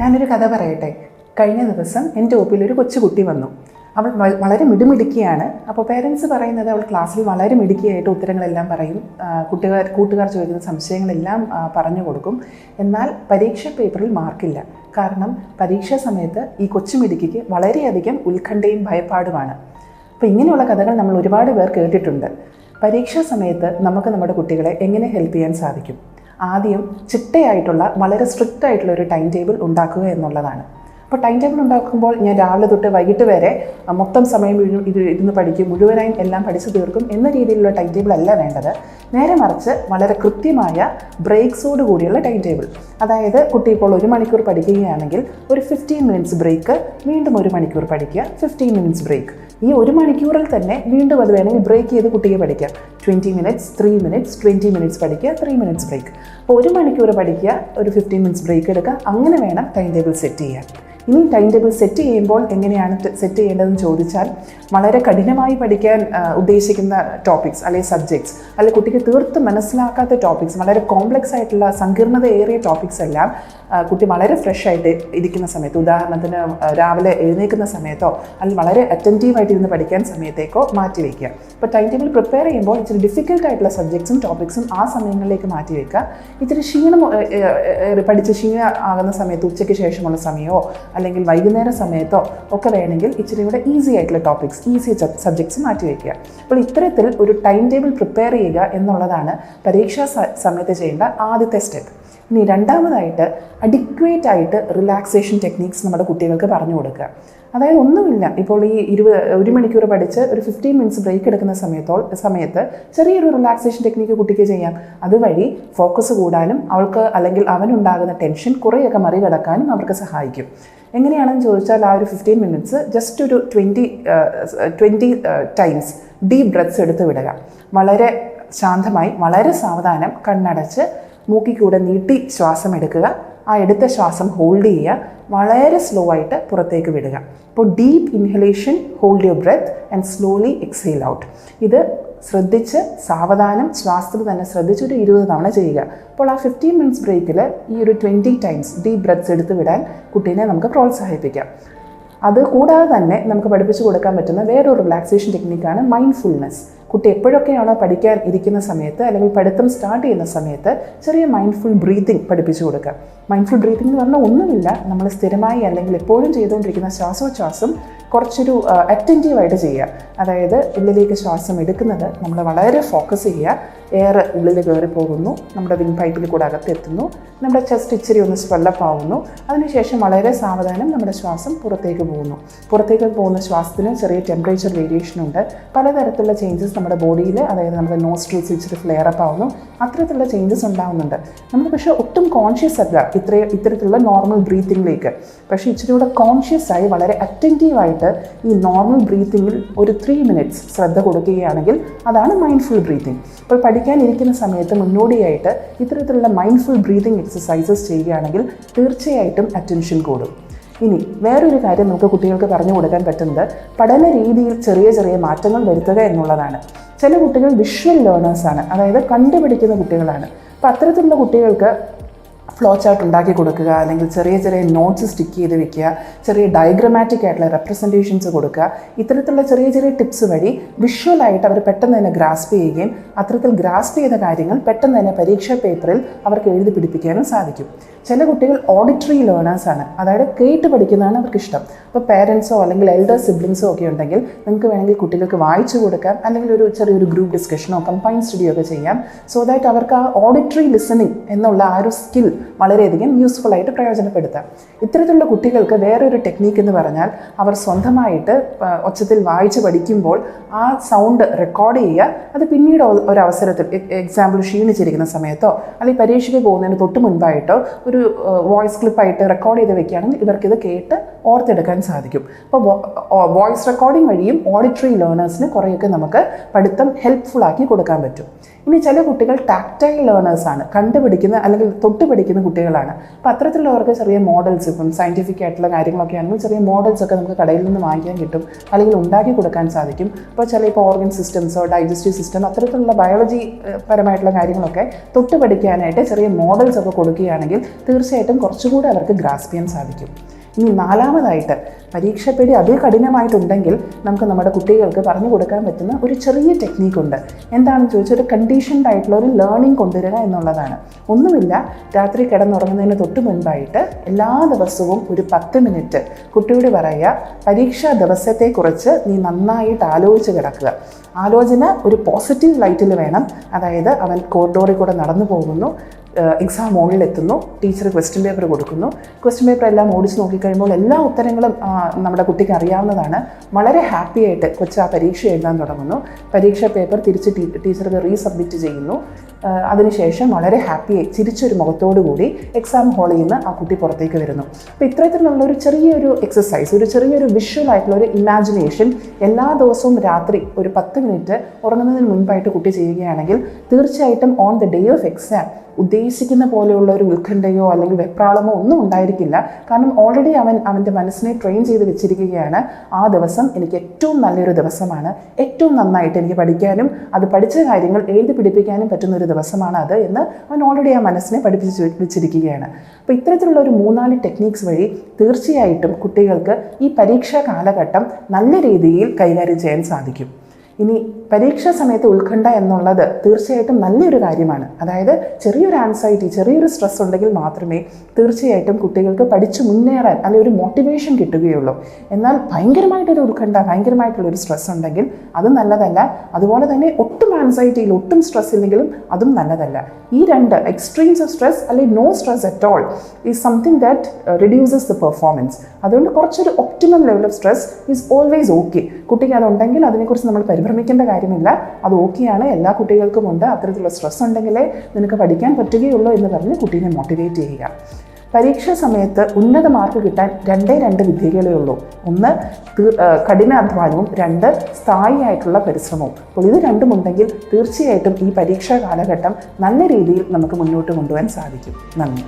ഞാനൊരു കഥ പറയട്ടെ. കഴിഞ്ഞ ദിവസം എന്റെ ഒപ്പിലൊരു കൊച്ചുകുട്ടി വന്നു. അവൾ വളരെ മിടുമിടുക്കിയാണ്. അപ്പോൾ പേരൻസ് പറയുന്നത് അവൾ ക്ലാസ്സിൽ വളരെ മിടുക്കിയായിട്ട് ഉത്തരങ്ങളെല്ലാം പറയും. കുട്ടുകാർ കൂട്ടുകാർ ചോദിക്കുന്ന സംശയങ്ങളെല്ലാം പറഞ്ഞു കൊടുക്കും. എന്നാൽ പരീക്ഷ പേപ്പറിൽ മാർക്കില്ല കാരണം പരീക്ഷാ സമയത്ത് ഈ കൊച്ചു മിടുക്കിക്ക് വളരെയധികം ഉത്കണ്ഠയും ഭയപ്പാടുമാണ്. അപ്പോൾ ഇങ്ങനെയുള്ള കഥകൾ നമ്മൾ ഒരുപാട് പേർ കേട്ടിട്ടുണ്ട്. പരീക്ഷാ സമയത്ത് നമുക്ക് നമ്മുടെ കുട്ടികളെ എങ്ങനെ ഹെൽപ്പ് ചെയ്യാൻ സാധിക്കും? ആദ്യം ചിട്ടയായിട്ടുള്ള വളരെ സ്ട്രിക്റ്റ് ആയിട്ടുള്ള ഒരു ടൈം ടേബിൾ ഉണ്ടാക്കുക എന്നുള്ളതാണ്. അപ്പോൾ ടൈം ടേബിൾ ഉണ്ടാക്കുമ്പോൾ ഞാൻ രാവിലെ തൊട്ട് വൈകിട്ട് വരെ മൊത്തം സമയം ഇത് ഇരുന്ന് പഠിക്കും. മുഴുവനായും എല്ലാം പഠിച്ചു തീർക്കും എന്ന രീതിയിലുള്ള ടൈം ടേബിൾ അല്ല വേണ്ടത്. നേരെ മറിച്ച് വളരെ കൃത്യമായ ബ്രേക്സോട് കൂടിയുള്ള ടൈം ടേബിൾ അതായത് കുട്ടി ഇപ്പോൾ ഒരു മണിക്കൂർ പഠിക്കുകയാണെങ്കിൽ ഒരു ഫിഫ്റ്റീൻ മിനിറ്റ്സ് ബ്രേക്ക് വീണ്ടും ഒരു മണിക്കൂർ പഠിക്കുക ഫിഫ്റ്റീൻ മിനിറ്റ്സ് ബ്രേക്ക് ഈ ഒരു മണിക്കൂറിൽ തന്നെ വീണ്ടും അത് വേണമെങ്കിൽ ബ്രേക്ക് ചെയ്ത് കുട്ടിയെ പഠിക്കാം twenty minutes three minutes twenty minutes പഠിക്കുക ത്രീ മിനിറ്റ്സ് ബ്രേക്ക് അപ്പോൾ ഒരു മണിക്കൂർ പഠിക്കുക ഒരു ഫിഫ്റ്റീൻ മിനിറ്റ്സ് ബ്രേക്ക് എടുക്കുക അങ്ങനെ വേണം ടൈം ടേബിൾ സെറ്റ് ചെയ്യാൻ. ഇനി ടൈം ടേബിൾ സെറ്റ് ചെയ്യുമ്പോൾ എങ്ങനെയാണ് സെറ്റ് ചെയ്യേണ്ടതെന്ന് ചോദിച്ചാൽ വളരെ കഠിനമായി പഠിക്കാൻ ഉദ്ദേശിക്കുന്ന ടോപ്പിക്സ് അല്ലെങ്കിൽ സബ്ജക്ട്സ് അല്ലെങ്കിൽ കുട്ടിക്ക് തീർത്തും മനസ്സിലാക്കാത്ത ടോപ്പിക്സ് വളരെ കോംപ്ലക്സ് ആയിട്ടുള്ള സങ്കീർണതയേറിയ ടോപ്പിക്സ് എല്ലാം കുട്ടി വളരെ ഫ്രഷ് ആയിട്ട് ഇരിക്കുന്ന സമയത്ത് ഉദാഹരണത്തിന് രാവിലെ എഴുന്നേൽക്കുന്ന സമയത്തോ അല്ലെങ്കിൽ വളരെ അറ്റന്റീവായിട്ട് ഇരുന്ന് പഠിക്കാൻ സമയത്തേക്കോ മാറ്റി വയ്ക്കുക. അപ്പോൾ ടൈം ടേബിൾ പ്രിപ്പയർ ചെയ്യുമ്പോൾ ഇച്ചിരി ഡിഫിക്കൽട്ട് ആയിട്ടുള്ള സബ്ജക്ട്സും ടോപ്പിക്സും ആ സമയങ്ങളിലേക്ക് മാറ്റി വയ്ക്കുക. ഇച്ചിരി ക്ഷീണം പഠിച്ച് ക്ഷീണം ആകുന്ന സമയത്ത് ഉച്ചയ്ക്ക് ശേഷമുള്ള സമയമോ അല്ലെങ്കിൽ വൈകുന്നേര സമയത്തോ ഒക്കെ വേണമെങ്കിൽ ഇച്ചിരി കൂടെ ഈസി ആയിട്ടുള്ള ടോപ്പിക്സ് ഈസി സബ്ജക്ട്സ് മാറ്റി വയ്ക്കുക അപ്പോൾ ഇത്തരത്തിൽ ഒരു ടൈം ടേബിൾ പ്രിപ്പയർ ചെയ്യുക എന്നുള്ളതാണ് പരീക്ഷാ സമയത്ത് ചെയ്യേണ്ട ആദ്യത്തെ സ്റ്റെപ്പ് ഇനി രണ്ടാമതായിട്ട് അഡിക്വേറ്റ് ആയിട്ട് റിലാക്സേഷൻ ടെക്നീക്സ് നമ്മുടെ കുട്ടികൾക്ക് പറഞ്ഞു കൊടുക്കുക. അതായത് ഒന്നുമില്ല ഇപ്പോൾ ഈ ഇരുപത് ഒരു മണിക്കൂർ പഠിച്ച് ഒരു ഫിഫ്റ്റീൻ മിനിറ്റ്സ് ബ്രേക്ക് എടുക്കുന്ന സമയത്തോ സമയത്ത് ചെറിയൊരു റിലാക്സേഷൻ ടെക്നിക്ക് കുട്ടിക്ക് ചെയ്യാം. അതുവഴി ഫോക്കസ് കൂടാനും അവൾക്ക് അല്ലെങ്കിൽ അവനുണ്ടാകുന്ന ടെൻഷൻ കുറേയൊക്കെ മറികടക്കാനും അവർക്ക് സഹായിക്കും. എങ്ങനെയാണെന്ന് ചോദിച്ചാൽ ആ ഒരു ഫിഫ്റ്റീൻ മിനിറ്റ്സ് ജസ്റ്റ് ഒരു twenty twenty times deep breaths എടുത്ത് വിടുക. വളരെ ശാന്തമായി വളരെ സാവധാനം കണ്ണടച്ച് മൂക്കിക്കൂടെ നീട്ടി ശ്വാസം എടുക്കുക. ആ എടുത്ത ശ്വാസം ഹോൾഡ് ചെയ്യുക. വളരെ സ്ലോ ആയിട്ട് പുറത്തേക്ക് വിടുക. അപ്പോൾ deep inhalation hold your breath and slowly exhale out ഇത് ശ്രദ്ധിച്ച് സാവധാനം ശ്വാസത്തിൽ തന്നെ ശ്രദ്ധിച്ച് ഒരു ഇരുപത് തവണ ചെയ്യുക. അപ്പോൾ ആ ഫിഫ്റ്റീൻ മിനിറ്റ്സ് ബ്രേക്കിൽ ഈ ഒരു ട്വന്റി ടൈംസ് ഡീപ്പ് ബ്രെത്ത്സ് എടുത്ത് വിടാൻ കുട്ടീനെ നമുക്ക് പ്രോത്സാഹിപ്പിക്കാം. അത് കൂടാതെ തന്നെ നമുക്ക് പഠിപ്പിച്ചു കൊടുക്കാൻ പറ്റുന്ന വേറൊരു റിലാക്സേഷൻ ടെക്നിക്കാണ് മൈൻഡ്ഫുൾനെസ് കുട്ടി എപ്പോഴൊക്കെയാണോ പഠിക്കാൻ ഇരിക്കുന്ന സമയത്ത് അല്ലെങ്കിൽ പഠിത്തം സ്റ്റാർട്ട് ചെയ്യുന്ന സമയത്ത് ചെറിയ മൈൻഡ്ഫുൾ ബ്രീതിങ് പഠിപ്പിച്ചു കൊടുക്കുക. മൈൻഡ്ഫുൾ ബ്രീതിങ് എന്ന് പറഞ്ഞാൽ ഒന്നുമില്ല. നമ്മൾ സ്ഥിരമായി അല്ലെങ്കിൽ എപ്പോഴും ചെയ്തുകൊണ്ടിരിക്കുന്ന ശ്വാസോച്ഛ്വാസം കുറച്ചൊരു അറ്റന്റീവായിട്ട് ചെയ്യുക. അതായത് ഉള്ളിലേക്ക് ശ്വാസം എടുക്കുന്നത് നമ്മൾ വളരെ ഫോക്കസ് ചെയ്യുക. എയർ ഉള്ളിൽ കയറി പോകുന്നു. നമ്മുടെ വിൻ പൈപ്പിൽ കൂടെ അകത്തെത്തുന്നു നമ്മുടെ ചെസ്റ്റ് ഇച്ചിരി ഒന്ന് സ്വെല്ലപ്പ് ആവുന്നു. അതിനുശേഷം വളരെ സാവധാനം നമ്മുടെ ശ്വാസം പുറത്തേക്ക് പോകുന്നു. പുറത്തേക്ക് പോകുന്ന ശ്വാസത്തിന് ചെറിയ ടെമ്പറേച്ചർ വേരിയേഷൻ ഉണ്ട്. പലതരത്തിലുള്ള ചേഞ്ചസ് നമ്മുടെ ബോഡിയിൽ അതായത് നമ്മുടെ നോസ്ട്രിൽസ് ഇച്ചിരി ഫ്ലെയർ അപ്പ് ആവുന്നു. അത്തരത്തിലുള്ള ചേഞ്ചസ് ഉണ്ടാവുന്നുണ്ട്. നമ്മൾ പക്ഷേ ഒട്ടും കോൺഷ്യസ് അല്ല ഇത്ര ഇത്തരത്തിലുള്ള നോർമൽ ബ്രീത്തിങ്ങിലേക്ക് പക്ഷേ ഇച്ചിരി കൂടെ കോൺഷ്യസ് ആയി വളരെ അറ്റന്റീവായിട്ട് ഈ നോർമൽ ബ്രീത്തിങ്ങിൽ ഒരു ത്രീ മിനിറ്റ്സ് ശ്രദ്ധ കൊടുക്കുകയാണെങ്കിൽ അതാണ് മൈൻഡ്ഫുൾ ബ്രീത്തിങ് ഇപ്പോൾ പഠിക്കാനിരിക്കുന്ന സമയത്ത് മുന്നോടിയായിട്ട് ഇത്തരത്തിലുള്ള മൈൻഡ്ഫുൾ ബ്രീതിങ് എക്സസൈസസ് ചെയ്യുകയാണെങ്കിൽ തീർച്ചയായിട്ടും അറ്റൻഷൻ കൂടും. ഇനി വേറൊരു കാര്യം നമുക്ക് കുട്ടികൾക്ക് പറഞ്ഞു കൊടുക്കാൻ പറ്റുന്നത് പഠന രീതിയിൽ ചെറിയ ചെറിയ മാറ്റങ്ങൾ വരുത്തുക എന്നുള്ളതാണ്. ചില കുട്ടികൾ വിഷ്വൽ ലേണേഴ്സാണ് അതായത് കണ്ടുപിടിക്കുന്ന കുട്ടികളാണ്. അപ്പോൾ അത്തരത്തിലുള്ള കുട്ടികൾക്ക് ഫ്ലോ ചാർട്ട് ഉണ്ടാക്കി കൊടുക്കുക അല്ലെങ്കിൽ ചെറിയ ചെറിയ നോട്ട്സ് സ്റ്റിക്ക് ചെയ്ത് വെക്കുക ചെറിയ ഡയഗ്രമാറ്റിക് ആയിട്ടുള്ള റെപ്രസെന്റേഷൻസ് കൊടുക്കുക ഇത്തരത്തിലുള്ള ചെറിയ ചെറിയ ടിപ്സ് വഴി വിഷ്വലായിട്ട് അവർ പെട്ടെന്ന് തന്നെ ഗ്രാസ്പ് ചെയ്യുകയും അത്തരത്തിൽ ഗ്രാസ്പ് ചെയ്ത കാര്യങ്ങൾ പെട്ടെന്ന് തന്നെ പരീക്ഷാ പേപ്പറിൽ അവർക്ക് എഴുതി പിടിപ്പിക്കാനും സാധിക്കും. ചില കുട്ടികൾ ഓഡിറ്ററി ലേണേഴ്സാണ് അതായത് കേട്ട് പഠിക്കുന്നതാണ് അവർക്ക് ഇഷ്ടം അപ്പോൾ പേരൻസോ അല്ലെങ്കിൽ എൽഡർ സിബ്ലിങ്സോ ഒക്കെ ഉണ്ടെങ്കിൽ നിങ്ങൾക്ക് വേണമെങ്കിൽ കുട്ടികൾക്ക് വായിച്ചു കൊടുക്കാം അല്ലെങ്കിൽ ഒരു ചെറിയൊരു ഗ്രൂപ്പ് ഡിസ്കഷനോ കമ്പൈൻ സ്റ്റഡിയോ ഒക്കെ ചെയ്യാം. സോ ദാറ്റ് അവർക്ക് ആ ഓഡിറ്ററി ലിസണിങ് എന്നുള്ള ആ ഒരു സ്കിൽ വളരെയധികം യൂസ്ഫുൾ ആയിട്ട് പ്രയോജനപ്പെടുത്താം. ഇത്തരത്തിലുള്ള കുട്ടികൾക്ക് വേറൊരു ടെക്നീക്ക് എന്ന് പറഞ്ഞാൽ അവർ സ്വന്തമായിട്ട് ഒച്ചത്തിൽ വായിച്ച് പഠിക്കുമ്പോൾ ആ സൗണ്ട് റെക്കോർഡ് ചെയ്യുക. അത് പിന്നീട് ഒരവസരത്തിൽ എക്സാമ്പിൾ ക്ഷീണിച്ചിരിക്കുന്ന സമയത്തോ അല്ലെങ്കിൽ പരീക്ഷയ്ക്ക് പോകുന്നതിന് തൊട്ട് മുൻപായിട്ടോ ഒരു വോയിസ് ക്ലിപ്പായിട്ട് റെക്കോർഡ് ചെയ്ത് വെക്കുകയാണെങ്കിൽ ഇവർക്കിത് കേട്ട് ഓർത്തെടുക്കാൻ സാധിക്കും. അപ്പോൾ വോയിസ് റെക്കോർഡിംഗ് വഴിയും ഓഡിറ്ററി ലേണേഴ്സിന് കുറേയൊക്കെ നമുക്ക് പഠിത്തം ഹെൽപ്ഫുൾ ആക്കി കൊടുക്കാൻ പറ്റും. ഇനി ചില കുട്ടികൾ ടാക്ടൈൽ ലേണേഴ്സാണ് കണ്ടുപിടിക്കുന്ന അല്ലെങ്കിൽ തൊട്ട് പഠിക്കുന്ന കുട്ടികളാണ് അപ്പോൾ അത്തരത്തിലുള്ളവർക്ക് ചെറിയ മോഡൽസ് ഇപ്പം സയന്റിഫിക് ആയിട്ടുള്ള കാര്യങ്ങളൊക്കെ ആണെങ്കിൽ ചെറിയ മോഡൽസ് ഒക്കെ നമുക്ക് കടയിൽ നിന്ന് വാങ്ങിക്കാൻ കിട്ടും. അല്ലെങ്കിൽ ഉണ്ടാക്കി കൊടുക്കാൻ സാധിക്കും. അപ്പോൾ ചില ഇപ്പോൾ ഓർഗൻ സിസ്റ്റംസോ ഡൈജസ്റ്റീവ് സിസ്റ്റം അത്തരത്തിലുള്ള ബയോളജി പരമായിട്ടുള്ള കാര്യങ്ങളൊക്കെ തൊട്ട് പഠിക്കാനായിട്ട് ചെറിയ മോഡൽസ് ഒക്കെ കൊടുക്കുകയാണെങ്കിൽ തീർച്ചയായിട്ടും കുറച്ചുകൂടി അവർക്ക് ഗ്രാസ്പ് ചെയ്യാൻ സാധിക്കും. ഇനി നാലാമതായിട്ട് പരീക്ഷാപ്പേടി അതികഠിനമായിട്ടുണ്ടെങ്കിൽ നമുക്ക് നമ്മുടെ കുട്ടികൾക്ക് പറഞ്ഞു കൊടുക്കാൻ പറ്റുന്ന ഒരു ചെറിയ ടെക്നീക്കുണ്ട് എന്താണെന്ന് ചോദിച്ചാൽ ഒരു കണ്ടീഷൻഡ് ആയിട്ടുള്ള ഒരു ലേണിംഗ് കൊണ്ടുവരിക എന്നുള്ളതാണ്. ഒന്നുമില്ല രാത്രി കിടന്നുറങ്ങുന്നതിന് തൊട്ട് മുൻപായിട്ട് എല്ലാ ദിവസവും ഒരു പത്ത് മിനിറ്റ് കുട്ടിയോട് പറയുക പരീക്ഷാ ദിവസത്തെക്കുറിച്ച് നീ നന്നായിട്ട് ആലോചിച്ച് കിടക്കുക. ആലോചന ഒരു പോസിറ്റീവ് ലൈറ്റിൽ വേണം. അതായത് അവൻ കോറിഡോറിൽ കൂടെ നടന്നു പോകുന്നു. എക്സാം മോളിൽ എത്തുന്നു ടീച്ചർ ക്വസ്റ്റ്യൻ പേപ്പർ കൊടുക്കുന്നു. ക്വസ്റ്റ്യൻ പേപ്പർ എല്ലാം ഓടിച്ച് നോക്കിക്കഴിയുമ്പോൾ എല്ലാ ഉത്തരങ്ങളും നമ്മുടെ കുട്ടിക്ക് അറിയാവുന്നതാണ്. വളരെ ഹാപ്പി ആയിട്ട് കൊച്ചു ആ പരീക്ഷ എഴുതാൻ തുടങ്ങുന്നു. പരീക്ഷാ പേപ്പർ തിരിച്ച് ടീച്ചർക്ക് റീസബ്മിറ്റ് ചെയ്യുന്നു. അതിനുശേഷം വളരെ ഹാപ്പി ചിരിച്ചൊരു മുഖത്തോടു കൂടി എക്സാം ഹാളിൽ നിന്ന് ആ കുട്ടി പുറത്തേക്ക് വരുന്നു. അപ്പോൾ ഇത്തരത്തിലുള്ള ഒരു ചെറിയൊരു എക്സസൈസ് ഒരു ചെറിയൊരു വിഷ്വൽ ആയിട്ടുള്ള ഒരു ഇമാജിനേഷൻ എല്ലാ ദിവസവും രാത്രി ഒരു പത്ത് മിനിറ്റ് ഉറങ്ങുന്നതിന് മുൻപായിട്ട് കുട്ടി ചെയ്യുകയാണെങ്കിൽ തീർച്ചയായിട്ടും on the day of exam ഉദ്ദേശിക്കുന്ന പോലെയുള്ള ഒരു ഉത്കണ്ഠയോ അല്ലെങ്കിൽ വെപ്രാളമോ ഒന്നും ഉണ്ടായിരിക്കില്ല. കാരണം ഓൾറെഡി അവൻ അവന്റെ മനസ്സിനെ ട്രെയിൻ ചെയ്ത് വെച്ചിരിക്കുകയാണ്. ആ ദിവസം എനിക്ക് ഏറ്റവും നല്ലൊരു ദിവസമാണ്. ഏറ്റവും നന്നായിട്ട് എനിക്ക് പഠിക്കാനും അത് പഠിച്ച കാര്യങ്ങൾ എഴുതി പിടിപ്പിക്കാനും പറ്റുന്ന ഒരു ദിവസമാണ് അത് എന്ന് അവൻ ഓൾറെഡി ആ മനസ്സിനെ പഠിപ്പിച്ച് വെച്ചിരിക്കുകയാണ്. അപ്പോൾ ഇത്തരത്തിലുള്ള ഒരു മൂന്നാൽ ടെക്നീക്സ് വഴി തീർച്ചയായിട്ടും കുട്ടികൾക്ക് ഈ പരീക്ഷാ കാലഘട്ടം നല്ല രീതിയിൽ കൈകാര്യം ചെയ്യാൻ സാധിക്കും. ഇനി പരീക്ഷാ സമയത്ത് ഉത്കണ്ഠ എന്നുള്ളത് തീർച്ചയായിട്ടും നല്ലൊരു കാര്യമാണ്. അതായത് ചെറിയൊരു ആൻസൈറ്റി ചെറിയൊരു സ്ട്രെസ് ഉണ്ടെങ്കിൽ മാത്രമേ തീർച്ചയായിട്ടും കുട്ടികൾക്ക് പഠിച്ചു മുന്നേറാൻ അല്ലെങ്കിൽ ഒരു മോട്ടിവേഷൻ കിട്ടുകയുള്ളൂ. എന്നാൽ ഭയങ്കരമായിട്ടൊരു ഉത്കണ്ഠ ഭയങ്കരമായിട്ടുള്ളൊരു സ്ട്രെസ് ഉണ്ടെങ്കിൽ അത് നല്ലതല്ല. അതുപോലെ തന്നെ ഒട്ടും ആൻസൈറ്റിയിൽ ഒട്ടും സ്ട്രെസ് ഇല്ലെങ്കിലും അതും നല്ലതല്ല. ഈ രണ്ട് എക്സ്ട്രീംസ് ഓഫ് സ്ട്രെസ് അല്ലെങ്കിൽ no stress at all is something that reduces the performance അതുകൊണ്ട് കുറച്ചൊരു optimum level of stress is always okay കുട്ടിക്ക് അതുണ്ടെങ്കിൽ അതിനെക്കുറിച്ച് നമ്മൾ പരിഭ്രമിക്കേണ്ട കാര്യമില്ല. അത് ഓക്കെയാണ് എല്ലാ കുട്ടികൾക്കും ഉണ്ട്. അത്തരത്തിലുള്ള സ്ട്രെസ് ഉണ്ടെങ്കിലേ നിനക്ക് പഠിക്കാൻ പറ്റുകയുള്ളൂ എന്ന് പറഞ്ഞ് കുട്ടീനെ മോട്ടിവേറ്റ് ചെയ്യുക. പരീക്ഷാ സമയത്ത് ഉന്നത മാർക്ക് കിട്ടാൻ രണ്ടേ രണ്ട് വിദ്യകളേ ഉള്ളൂ. ഒന്ന് കഠിനാധ്വാനവും. രണ്ട് സ്ഥായിയായിട്ടുള്ള പരിശ്രമവും. അപ്പോൾ ഇത് രണ്ടും ഉണ്ടെങ്കിൽ തീർച്ചയായിട്ടും ഈ പരീക്ഷാ കാലഘട്ടം നല്ല രീതിയിൽ നമുക്ക് മുന്നോട്ട് കൊണ്ടുപോകാൻ സാധിക്കും. നന്ദി.